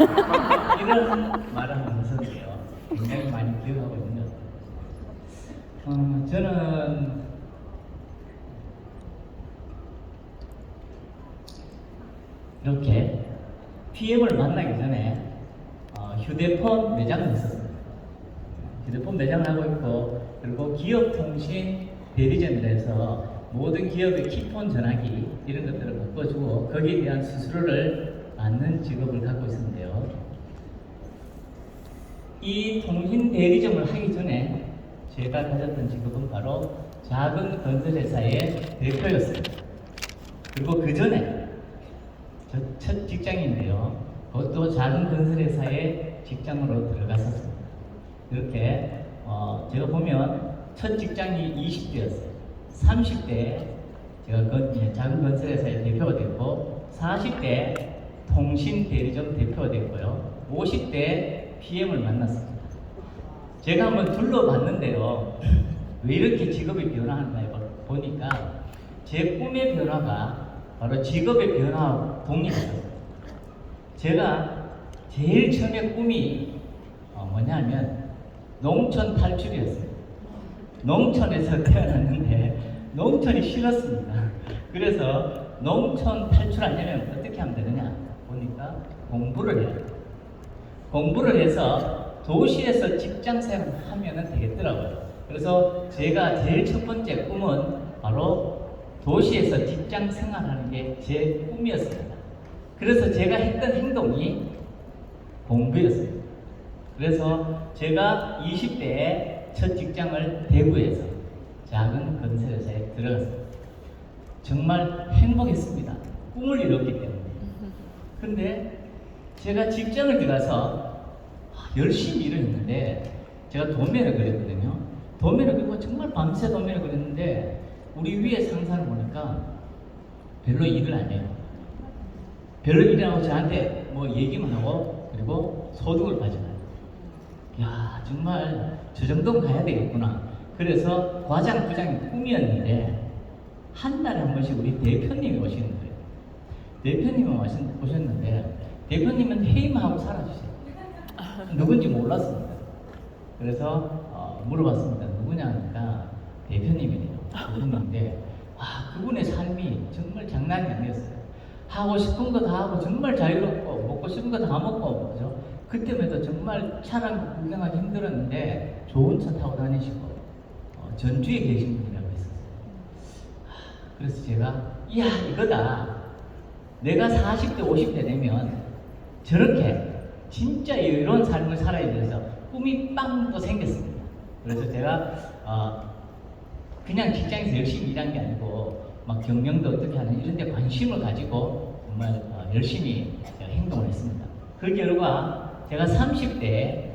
이런 말을 하면서 굉장히 많이 기억하고 있는 것. 어, 저는 이렇게 PM을 만나기 전에 어, 휴대폰 매장을 했었습니다. 휴대폰 매장을 하고 있고 그리고 기업통신 대리점에서 모든 기업의 키폰 전화기 이런 것들을 바꿔주고 거기에 대한 수수료를 받는 직업을 갖고 있었는데요. 이 통신 대리점을 하기 전에 제가 가졌던 직업은 바로 작은 건설회사의 대표였습니다. 그리고 그 전에 저첫 직장인데요. 그것도 작은 건설회사에 직장으로 들어갔었습니다. 이렇게 어, 제가 보면 첫 직장이 20대였어요. 30대 제가 작은 건설회사의 대표가 됐고 40대 통신 대리점 대표가 됐고요. 50대 PM을 만났습니다. 제가 한번 둘러봤는데요. 왜 이렇게 직업이 변화하는가 보니까 제 꿈의 변화가 바로 직업의 변화와 동일했어요. 제가 제일 처음에 꿈이 어, 뭐냐면 농촌 탈출이었어요. 농촌에서 태어났는데 농촌이 싫었습니다. 그래서 농촌 탈출하려면 어떻게 하면 되느냐 보니까 공부를 해야 돼요. 공부를 해서 도시에서 직장 생활을 하면 되겠더라고요. 그래서 제가 제일 첫 번째 꿈은 바로 도시에서 직장 생활하는 게 제 꿈이었습니다. 그래서 제가 했던 행동이 공부였어요. 그래서 제가 20대에 첫 직장을 대구에서 작은 건설회사에 들어갔습니다. 정말 행복했습니다. 꿈을 이뤘기 때문에. 근데 제가 직장을 들어가서 열심히 일을 했는데 제가 도면을 그렸거든요. 도면을 그리고 정말 밤새 도면을 그렸는데 우리 위에 상사를 보니까 별로 일을 안 해요. 별로 일을 안 하고 저한테 뭐 얘기만 하고 그리고 소득을 가져가요. 야 정말 저 정도는 가야 되겠구나. 그래서 과장 부장이 꿈이었는데 한 달에 한 번씩 우리 대표님이 오시는 거예요. 대표님이 오신- 오셨는데 대표님은 회의만 하고 사라지세요. 누군지 몰랐습니다. 그래서 어, 물어봤습니다. 누구냐 하니까 대표님이래요. 그분인데 아 그분의 삶이 정말 장난이 아니었어요. 하고 싶은 거 다 하고 정말 자유롭고 먹고 싶은 거 다 먹고 그죠? 그때만 해도 정말 차랑 구경하기 힘들었는데 좋은 차 타고 다니시고 어, 전주에 계신 분이라고 했었어요. 하, 그래서 제가 이야 이거다. 내가 40대 50대 되면 저렇게 진짜 이런 삶을 살아야 돼서 꿈이 빵 또 생겼습니다. 그래서 제가 어, 그냥 직장에서 열심히 일한 게 아니고 막 경영도 어떻게 하는 이런 데 관심을 가지고 정말 어, 열심히 제가 행동을 했습니다. 그 결과 제가 30대에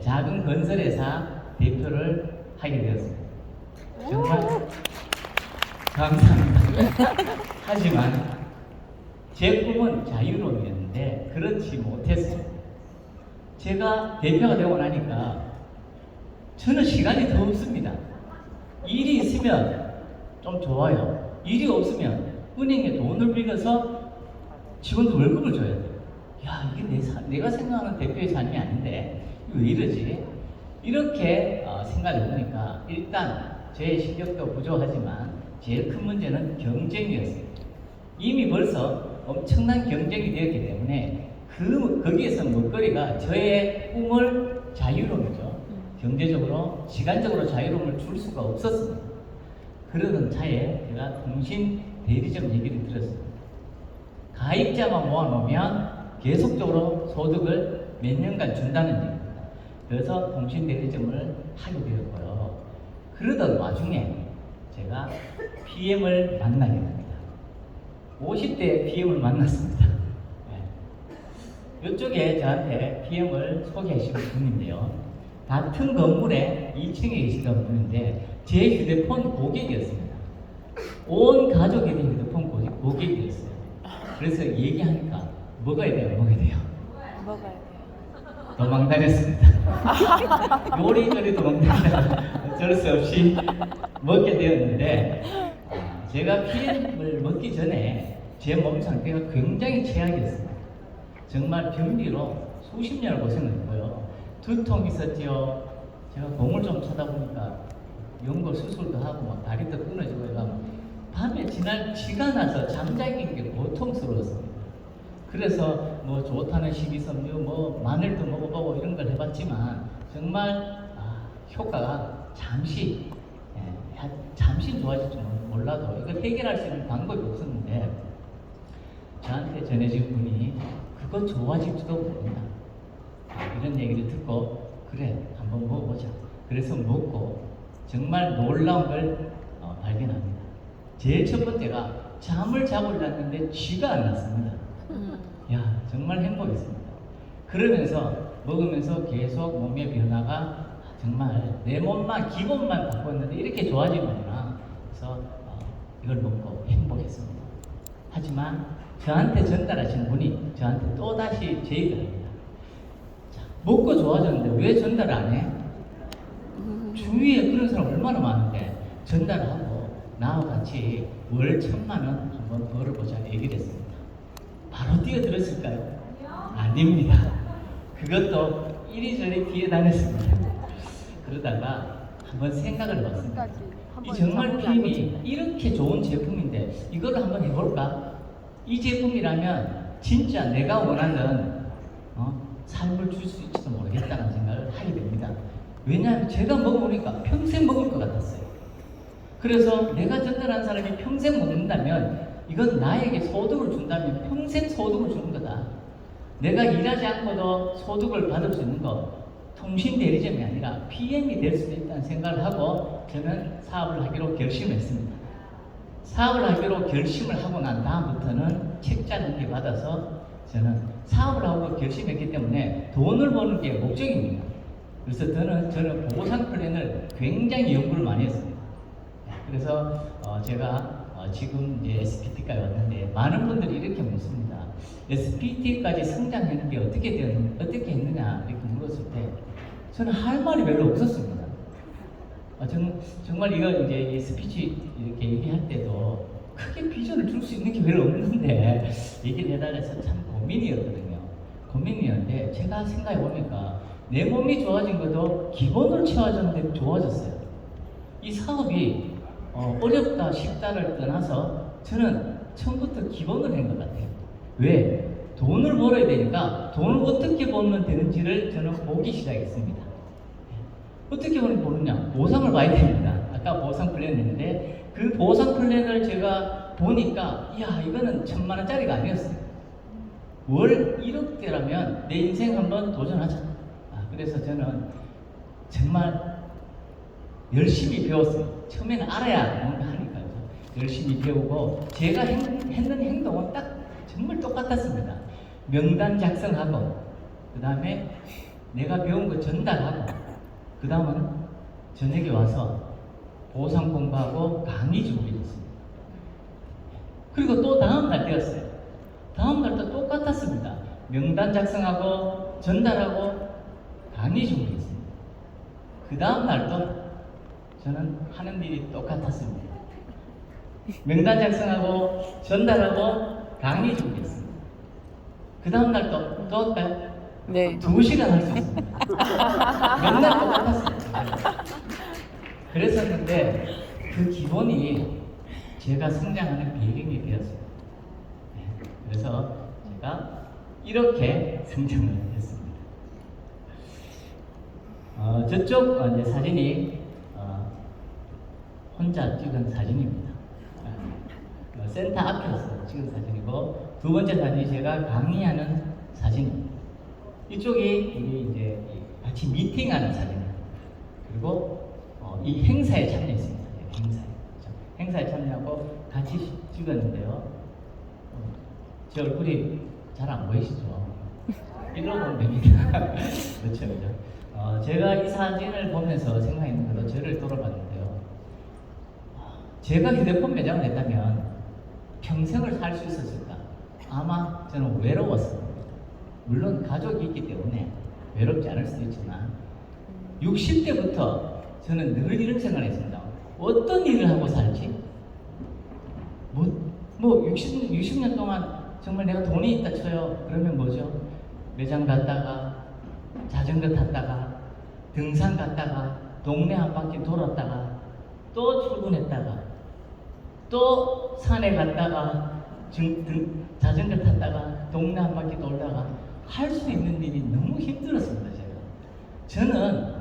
작은 건설회사 대표를 하게 되었습니다. 정말 감사합니다. 하지만 제 꿈은 자유로움이었는데 그렇지 못했어요. 제가 대표가 되고 나니까 저는 시간이 더 없습니다. 일이 있으면 좀 좋아요. 일이 없으면 은행에 돈을 빌려서 직원들 월급을 줘야 돼요. 야, 이게 내 사- 내가 생각하는 대표의 삶이 아닌데 왜 이러지? 이렇게 어, 생각해 보니까 일단 제 실력도 부족하지만 제일 큰 문제는 경쟁이었어요. 이미 벌써 엄청난 경쟁이 되었기 때문에 그 거기에서 먹거리가 저의 꿈을 자유로움이죠. 경제적으로 시간적으로 자유로움을 줄 수가 없었습니다. 그러던 차에 제가 통신 대리점 얘기를 들었습니다. 가입자만 모아놓으면 계속적으로 소득을 몇 년간 준다는 얘기입니다. 그래서 통신 대리점을 하게 되었고요. 그러던 와중에 제가 PM을 만나게 됩니다. 50대 PM을 만났습니다. 네. 이쪽에 저한테 PM을 소개하신 분인데요. 같은 건물에 2층에 계시던 분인데 제 휴대폰 고객이었습니다. 온 가족이 된 휴대폰 고객, 고객이었어요. 그래서 얘기하니까 먹어야 돼요, 먹어야 돼요. 먹어야 돼요. 도망 다녔습니다. 요리조리 도망 다니다 어쩔 수 없이 먹게 되었는데 아, 제가 PM을 먹기 전에 제 몸 상태가 굉장히 최악이었습니다. 정말 변비로 수십 년을 고생했고요. 두통 있었지요. 제가 공을 좀 차다 보니까 연골 수술도 하고 막 다리도 끊어지고 해가 밤에 지날 지가 나서 잠자기는 게 고통스러웠습니다. 그래서 뭐 좋다는 식이섬유, 뭐 마늘도 먹어보고 이런 걸 해봤지만 정말 아, 효과가 잠시 예, 야- 잠시 좋아질 줄 몰라도 이걸 해결할 수 있는 방법이 없었는데 저한테 전해진 분이 그거 좋아질지도 모른다. 아, 이런 얘기를 듣고 그래 한번 먹어보자. 그래서 먹고 정말 놀라운 걸 어, 발견합니다. 제일 첫 번째가 잠을 자고 일어났는데 쥐가 안 났습니다. 음. 야 정말 행복했습니다. 그러면서 먹으면서 계속 몸의 변화가 정말 내 몸만 기분만 바꿨는데 이렇게 좋아지는구나. 그래서 어, 이걸 먹고 행복했습니다. 하지만 저한테 전달하신 분이 저한테 또 다시 제 얘기를 합니다. 자, 먹고 좋아졌는데 왜 전달 안 해? 주위에 그런 사람 얼마나 많은데 전달하고 나와 같이 월 천만 원 한번 벌어보자 얘기를 했습니다. 바로 뛰어들었을까요? 아닙니다. 그것도 이리저리 뒤에 다녔습니다. 그러다가 한번 생각을 해봤습니다. 이 정말 PM이 이렇게 좋은 제품인데 이걸 한번 해볼까? 이 제품이라면 진짜 내가 원하는 어, 삶을 줄 수 있지도 모르겠다는 생각을 하게 됩니다. 왜냐하면 제가 먹어보니까 평생 먹을 것 같았어요. 그래서 내가 전달한 사람이 평생 먹는다면 이건 나에게 소득을 준다면 평생 소득을 주는 거다. 내가 일하지 않고도 소득을 받을 수 있는 것, 통신 대리점이 아니라 PM이 될 수도 있다는 생각을 하고 저는 사업을 하기로 결심했습니다. 사업을 하기로 결심을 하고 난 다음부터는 책자를 이렇게 받아서 저는 사업을 하고 결심했기 때문에 돈을 버는 게 목적입니다. 그래서 저는 저는 보상 플랜을 굉장히 연구를 많이 했습니다. 그래서 어, 제가 어, 지금 이제 SPT까지 왔는데 많은 분들이 이렇게 묻습니다. SPT까지 성장하는 게 어떻게 되었, 어떻게 했느냐 이렇게 물었을 때 저는 할 말이 별로 없었습니다. 아, 저는 정말 이거 이제 이 스피치 이렇게 얘기할 때도 크게 비전을 줄 수 있는 게 별로 없는데 얘기를 해달래서 참 고민이었거든요. 고민이었는데 제가 생각해 보니까 내 몸이 좋아진 것도 기본을 채워줬는데 좋아졌어요. 이 사업이 어, 어렵다 쉽다를 떠나서 저는 처음부터 기본을 한 것 같아요. 왜? 돈을 벌어야 되니까 돈을 어떻게 벌면 되는지를 저는 보기 시작했습니다. 어떻게 보느냐? 보상을 봐야 됩니다. 아까 보상 플랜 했는데 그 보상 플랜을 제가 보니까 이야 이거는 천만 원짜리가 아니었어요. 월 1억대라면 내 인생 한번 도전하자. 아, 그래서 저는 정말 열심히 배웠어요. 처음에는 알아야 뭔가 하니까요. 열심히 배우고 제가 행- 했는 행동은 딱 정말 똑같았습니다. 명단 작성하고 그 다음에 내가 배운 거 전달하고 그 다음은 저녁에 와서 보상 공부하고 강의 준비했습니다. 그리고 또 다음 날 되었어요. 다음 날도 똑같았습니다. 명단 작성하고 전달하고 강의 준비했습니다. 그 다음 날도 저는 하는 일이 똑같았습니다. 명단 작성하고 전달하고 강의 준비했습니다. 그 다음 날도 또 할까요? 네. 두 시간 할 수 있습니다. 맨날 똑같았어요. 그랬었는데 그 기본이 제가 성장하는 배경이 되었습니다. 네, 그래서 제가 이렇게 성장을 했습니다. 어, 저쪽 어, 이제 사진이 어, 혼자 찍은 사진입니다. 어, 센터 앞에서 찍은 사진이고 두 번째 사진이 제가 강의하는 사진입니다. 이쪽이 우리 이제 이 같이 미팅하는 사진입니다. 그리고 어, 이 행사에 참여했습니다. 네, 행사에 자, 행사에 참여하고 같이 시- 찍었는데요. 어, 제 얼굴이 잘 안 보이시죠? 보면 됩니다. 그렇죠, 그렇죠. 어, 제가 이 사진을 보면서 생각했는 것도 저를 돌아봤는데요. 아, 제가 휴대폰 매장을 했다면 평생을 살 수 있었을까? 아마 저는 외로웠습니다. 물론 가족이 있기 때문에 외롭지 않을 수도 있지만 60대부터 저는 늘 이런 생각을 했습니다. 어떤 일을 하고 살지? 뭐, 뭐 60, 60년 동안 정말 내가 돈이 있다 쳐요. 그러면 뭐죠? 매장 갔다가 자전거 탔다가 등산 갔다가 동네 한 바퀴 돌았다가 또 출근했다가 또 산에 갔다가 등, 등, 자전거 탔다가 동네 한 바퀴 돌다가 할 수 있는 일이 너무 힘들었습니다 제가. 저는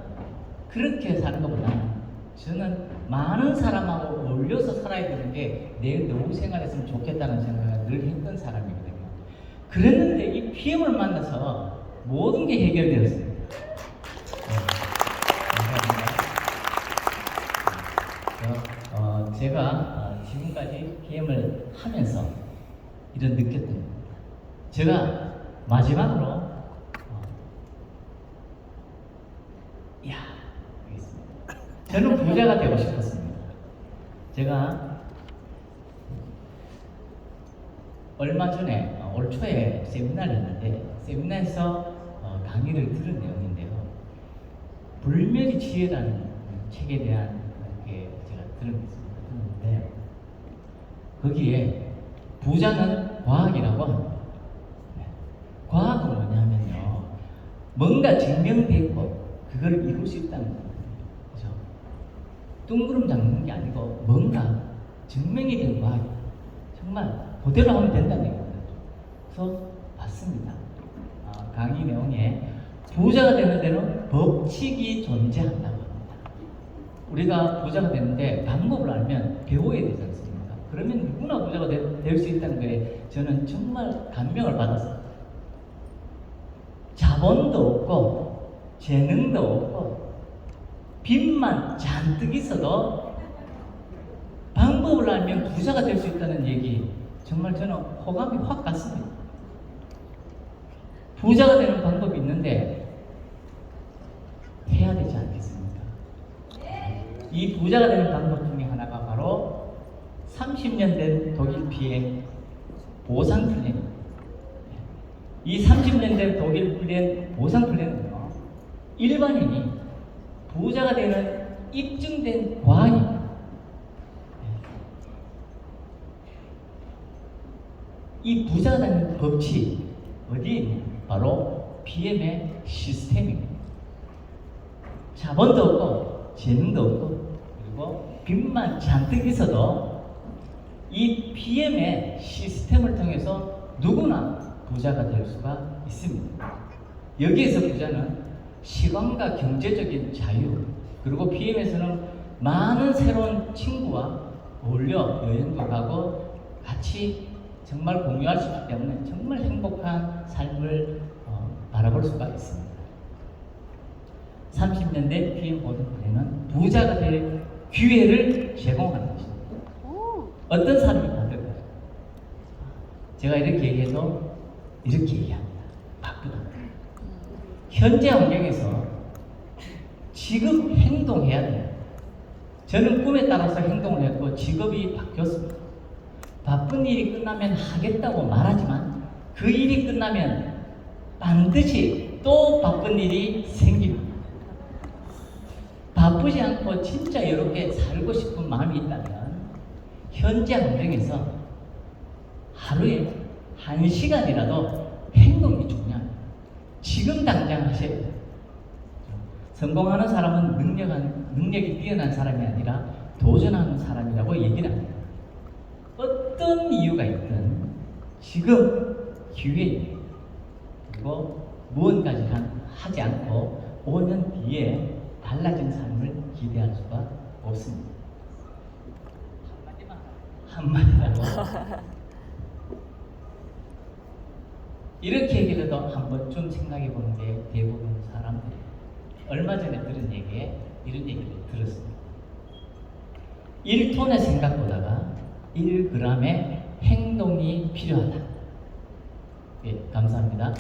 그렇게 사는 것보다 저는 많은 사람하고 어울려서 살아야 되는 게 내 노후 생활했으면 좋겠다는 생각을 늘 했던 사람이거든요 그랬는데 이 PM을 만나서 모든 게 해결되었습니다. 네, 어, 제가 어, 지금까지 PM을 하면서 이런 느꼈던 겁니다. 제가 마지막으로 어, 야 알겠습니다. 저는 부자가 되고 싶었습니다. 제가 얼마 전에 어, 올 초에 세미나를 했는데 세미나에서 어, 강의를 들은 내용인데요. 불멸이 지혜라는 책에 대한 게 제가 들은 게 있습니다. 들었는데 거기에 부자는 과학이라고 합니다. 네. 과학은 뭐냐면요. 뭔가 증명됐고 그걸 이룰 수 있다는 겁니다. 그죠? 둥그름 잡는 게 아니고 뭔가 증명이 된 과학이 정말 그대로 하면 된다는 얘기입니다. 그래서 봤습니다. 아, 강의 내용에 부자가 되는 데는 법칙이 존재한다고 합니다. 우리가 부자가 되는데 방법을 알면 배워야 않습니까? 그러면 누구나 부자가 될 수 있다는 거에 저는 정말 감명을 받았어요. 자본도 없고 재능도 없고 빚만 잔뜩 있어도 방법을 알면 부자가 될 수 있다는 얘기 정말 저는 호감이 확 갔습니다. 부자가 되는 방법이 있는데 해야 되지 않겠습니까? 이 부자가 되는 방법 중에 하나가 바로 30년 된 독일 피해 보상 플랜입니다. 이 30년 된 독일 플랜 보상 플랜은요, 일반인이 부자가 되는 입증된 과학입니다. 이 부자가 되는 법칙 있냐? 바로 BM의 시스템입니다. 자본도 없고 재능도 없고 그리고 빚만 잔뜩 있어도 이 BM의 시스템을 통해서 누구나 부자가 될 수가 있습니다. 여기에서 부자는 시간과 경제적인 자유 그리고 BM에서는 많은 새로운 친구와 어울려 여행도 가고 같이 정말 공유할 수 있기 때문에 정말 행복한 삶을 어, 바라볼 수가 있습니다. 30년 된 PM 보증플랜은 부자가 될 기회를 제공하는 것입니다. 어떤 사람이 받을까요? 제가 이렇게 얘기해도 이렇게 얘기합니다. 바쁘다. 현재 환경에서 지금 행동해야 돼요. 저는 꿈에 따라서 행동을 했고 직업이 바뀌었습니다. 바쁜 일이 끝나면 하겠다고 말하지만 그 일이 끝나면 반드시 또 바쁜 일이 생깁니다. 바쁘지 않고 진짜 이렇게 살고 싶은 마음이 있다면 현재 환경에서 하루에 한 시간이라도 행동이 중요합니다. 지금 당장 돼요. 성공하는 사람은 능력한, 능력이 뛰어난 사람이 아니라 도전하는 사람이라고 얘기를 합니다. 어떤 이유가 있든 지금 기회입니다. 그리고 무언가지 하지 않고 5년 뒤에 달라진 삶을 기대할 수가 없습니다. 한마디라도 이렇게 얘기를 해도 한 번쯤 생각해 보는 게 대부분 사람들이 얼마 전에 들은 얘기에 이런 얘기를 들었습니다. 1톤의 생각보다가 1g의 행동이 필요하다. 예, 감사합니다.